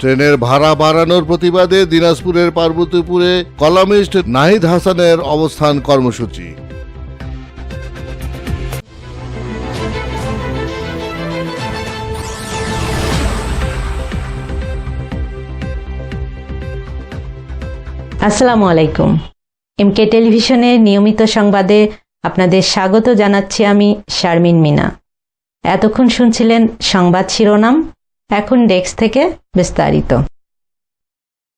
ট্রেনের ভাড়া বাড়ানোর প্রতিবাদে দিনাজপুরের পার্বতীপুরে কলামিস্ট নাহিদ হাসানের অবস্থান কর্মসূচি। আসসালামু আলাইকুম। এমকে টেলিভিশনের নিয়মিত সংবাদে আপনাদের স্বাগত জানাচ্ছি আমি শারমিন মিনা। এতক্ষণ শুনছিলেন সংবাদ শিরোনাম এখন ডেস্ক থেকে বিস্তারিত।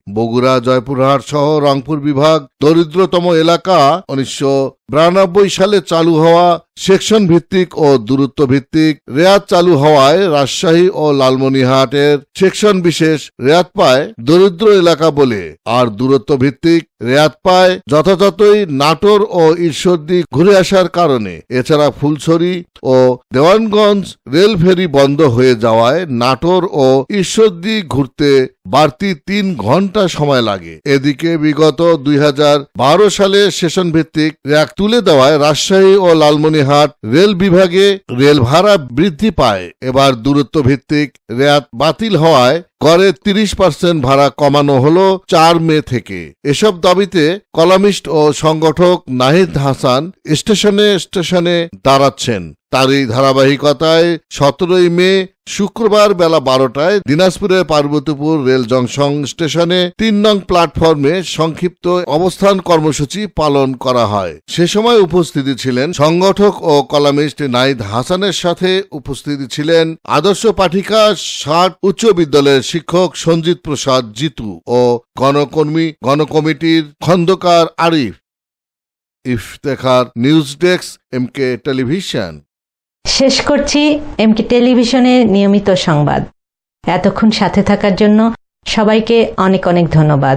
বগুড়া, জয়পুরহাট সহ রংপুর বিভাগ দরিদ্রতম এলাকা উনিশশো বিরানব্বই সালে চালু হওয়া সেকশন ভিত্তিক ও দূরত্ব ভিত্তিক রেয়াত চালু হওয়ায় রাজশাহী ও লালমনিহাটের সেকশন বিশেষ রেয়াত পায় দরিদ্র এলাকা বলে। আর দূরত্ব ভিত্তিক রেয়াত পায় যথাযথই নাটোর ও ঈশ্বরদী ঘুরে আসার কারণে। এছাড়া ফুলছড়ি ও দেওয়ানগঞ্জ রেল ফেরি বন্ধ হয়ে যাওয়ায় নাটোর ও ঈশ্বরদী ঘুরতে বাড়তি তিন ঘণ্টা সময় লাগে। এদিকে বিগত দুই সালে সেশন ভিত্তিক র্যাক তুলে দেওয়ায় রাজশাহী ও লালমনিহাট রেল বিভাগে রেল ভাড়া বৃদ্ধি পায়। এবার দূরত্ব ভিত্তিক রেয়াত বাতিল হওয়ায় গড়ে তিরিশ পার্সেন্ট ভাড়া কমানো হলো চার মে থেকে। এসব দাবিতে কলামিস্ট ও সংগঠক নাহিদ হাসান স্টেশনে স্টেশনে দাঁড়াচ্ছেন। তারই ধারাবাহিকতায় সতেরোই মে, শুক্রবার বেলা বারোটায় দিনাজপুরের পার্বতীপুর রেল জংশন স্টেশনে তিন নং প্ল্যাটফর্মে সংক্ষিপ্ত অবস্থান কর্মসূচি পালন করা হয়। সে সময় উপস্থিতি ছিলেন সংগঠক ও কলামিস্ট নাইদ হাসানের সাথে উপস্থিতি ছিলেন আদর্শ পাঠিকা ষাট উচ্চ বিদ্যালয়ের শিক্ষক সঞ্জিত প্রসাদ জিতু ও গণকর্মী, গণকমিটির Khandakar Arif. Iftekhar news desk M K television. শেষ করছি এমকি টেলিভিশনের নিয়মিত সংবাদ। এতক্ষণ সাথে থাকার জন্য সবাইকে অনেক অনেক ধন্যবাদ।